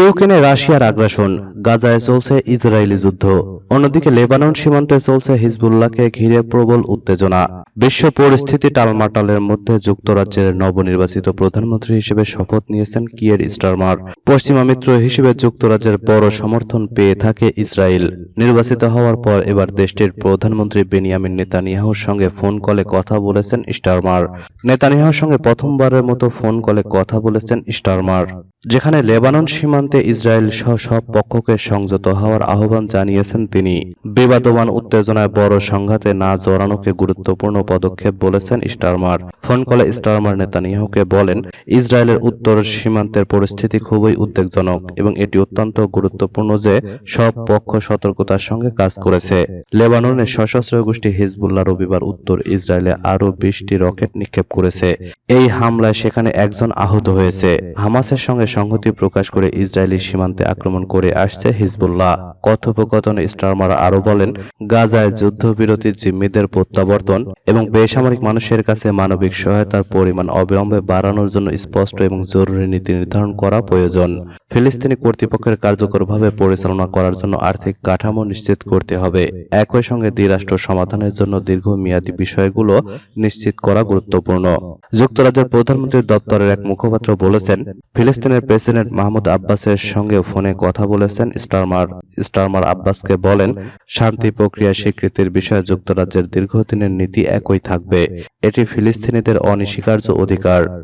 ইউক্রেনে রাশিয়ার আগ্রাসন, গাজায় চলছে ইসরায়েলি যুদ্ধ। অন্যদিকে লেবানন সীমান্তে চলছে হিজবুল্লাহকে ঘিরে প্রবল উত্তেজনা। বিশ্ব পরিস্থিতি টালমাটালের মধ্যে যুক্তরাজ্যের নবনির্বাচিত প্রধানমন্ত্রী হিসেবে শপথ নিয়েছেন কিয়ের স্টারমার। পশ্চিমা মিত্র হিসেবে যুক্তরাজ্যের বড় সমর্থন পেয়ে থাকে ইসরায়েল। নির্বাচিত হওয়ার পর এবার দেশটির প্রধানমন্ত্রী বেনিয়ামিন নেতানিয়াহুর সঙ্গে ফোন কলে কথা বলেছেন স্টারমার। নেতানিয়াহুর সঙ্গে প্রথমবারের মতো ফোন কলে কথা বলেছেন স্টারমার, যেখানে লেবানন সীমান্তে ইসরায়েল সহ সব পক্ষকে সংযত হওয়ার আহ্বান জানিয়েছেন তিনি। বিবাদমান উত্তেজনায় বড় সংঘাতে না জড়ানোকে গুরুত্বপূর্ণ পদক্ষেপ বলেছেন স্টারমার। ফোন কলে স্টারমার নেতানিয়াহুকে বলেন, ইসরায়েলের উত্তর সীমান্তের পরিস্থিতি খুবই উদ্বেগজনক এবং এটি অত্যন্ত গুরুত্বপূর্ণ যে সব পক্ষ সতর্কতার সঙ্গে কাজ করেছে। লেবাননের সশস্ত্র গোষ্ঠী হিজবুল্লাহ রবিবার উত্তর ইসরায়েলে আরও বিশটি রকেট নিক্ষেপ করেছে। এই হামলায় সেখানে একজন আহত হয়েছে। হামাসের সঙ্গে সংহতি প্রকাশ করে ইসরায়েলি সীমান্তে আক্রমণ করে আসছে হিজবুল্লাহ। কথোপকথনে স্টারমার আরও বলেন, গাজায় যুদ্ধবিরতির জিম্মিদের প্রত্যাবর্তন এবং বেসামরিক মানুষের কাছে মানবিক সহায়তার পরিমাণ অবিলম্বে বাড়ানোর জন্য স্পষ্ট এবং জরুরি নীতি নির্ধারণ করা প্রয়োজন। ফিলিস্তিনি কর্তৃপক্ষের কার্যকরভাবে পরিচালনা করার জন্য আর্থিক কাঠামো নিশ্চিত করতে হবে। একই সঙ্গে দ্বিরাষ্ট্র সমাধানের জন্য দীর্ঘমেয়াদী বিষয়গুলো নিশ্চিত করা গুরুত্বপূর্ণ। যুক্তরাজ্যের প্রধানমন্ত্রীর দপ্তরের এক মুখপাত্র বলেছেন, ফিলিস্তিনের প্রেসিডেন্ট মাহমুদ আব্বাসের সঙ্গে ফোনে কথা বলেছেন স্টারমার। স্টারমার আব্বাসকে বলেন, শান্তি প্রক্রিয়া স্বীকৃতির বিষয়ে যুক্তরাজ্যের দীর্ঘদিনের নীতি একই থাকবে। এটি ফিলিস্তিনিদের অনস্বীকার্য অধিকার।